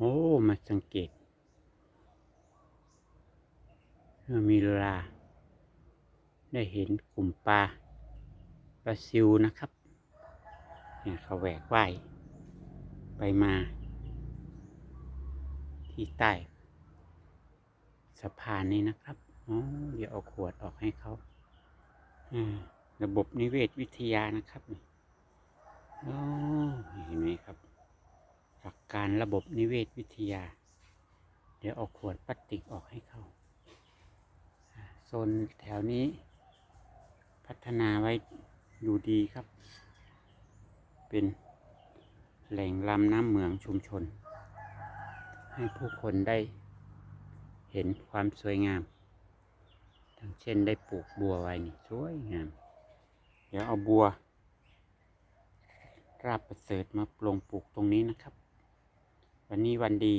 โอ้มาสังเกตเมื่อมีเวลา ได้เห็นกลุ่มปลาปลาซิวนะครับเนี่ยเขาแหวกว่ายไปมา ที่ใต้สะพานนี้นะครับอ๋อเดี๋ยวเอาขวดออกให้เขาอ่าระบบนิเวศวิทยานะครับนี่อ๋อเห็นไหมครับ หลั การระบบนิเวศวิทยา เดี๋ยวเอาขวดพลาสติกออกให้เขาโซนแถวนี้ พัฒนาไว้อยู่ดีครับ เป็นแหล่งลำน้ำเหมืองชุมชน ให้ผู้คนได้เห็นความสวยงามทั้งเช่นได้ปลูกบัวไว้นี่สวยงาม เดี๋ยวเอาบัว ราบประเสริฐมาปลงปลูกตรงนี้นะครับ วันนี้วันดี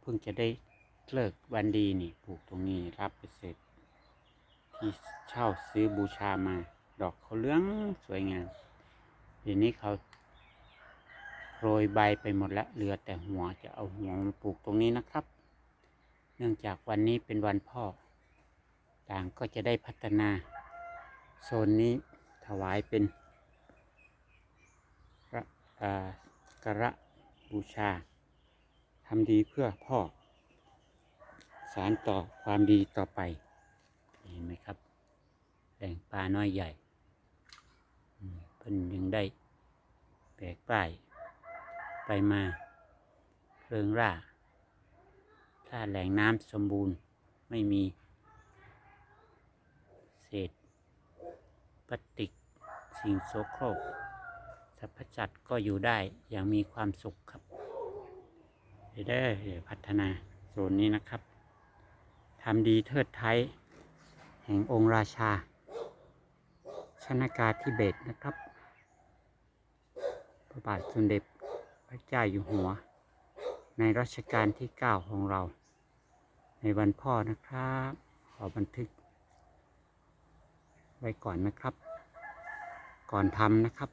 เพิ่งจะได้เลิกวันดีนี่ปลูกตรงนี้รับไปเสริฐที่เช่าซื้อบูชามา ดอกเขาเหลื้องสวยงามเดี๋ยวนี้เขาโรยใบไปหมดแล้วเหลือแต่หัวจะเอาหัวมาปลูกตรงนี้นะครับ เนื่องจากวันนี้เป็นวันพ่อ ต่างก็จะได้พัฒนา โซนนี้ถวายเป็นพระอ่ากระ บูชาทำดีเพื่อพ่อ สารต่อความดีต่อไป เห็นไหมครับแบ่งปลาน้อยใหญ่เพิ่นยังได้แบกป้ายไปมาเพลิงร่า ถ้าแหล่งน้ำสมบูรณ์ไม่มี เศษพลาสติกสิ่งโสโครก สรรพสัตว์ก็อยู่ได้อย่างมีความสุขครับเดี๋ยวได้พัฒนาโซนนี้นะครับทำดีเทิดไทย แห่งองค์ราชา ชนากาธิเบศนะครับ พระบาทสมเด็จพระเจ้าอยู่หัว ในรัชกาลที่ 9 ของเรา ในวันพ่อนะครับ ขอบันทึก ไว้ก่อนนะครับ ก่อนทำนะครับ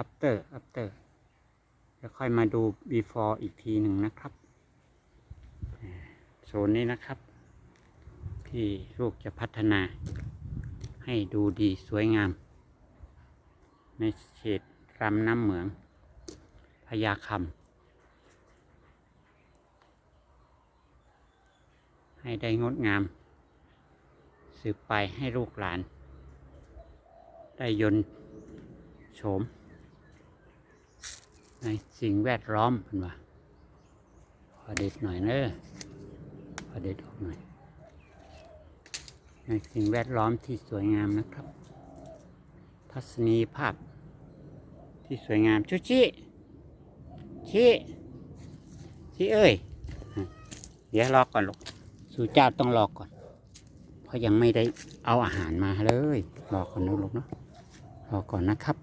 after after แล้วค่อยมาดู before อีกทีหนึ่งนะครับโซนนี้นะครับ ที่ลูกจะพัฒนา ให้ดูดีสวยงาม ในเขตรำน้ำเหมืองพญาคำให้ได้งดงาม สืบไปให้ลูกหลาน ได้ยนโฉม ในสิ่งแวดล้อมเป็นว่าพอเด็ดหน่อยเนอะพอเด็ดออกหน่อย ในสิ่งแวดล้อมที่สวยงามนะครับ ทัศนียภาพ ที่สวยงามชุชิชิชิเอ้ย เดี๋ยวรอก่อนลูกสู่เจ้าต้องรอก่อน เพราะยังไม่ได้เอาอาหารมาเลย รอก่อนนะลูกเนาะรอก่อนนะครับ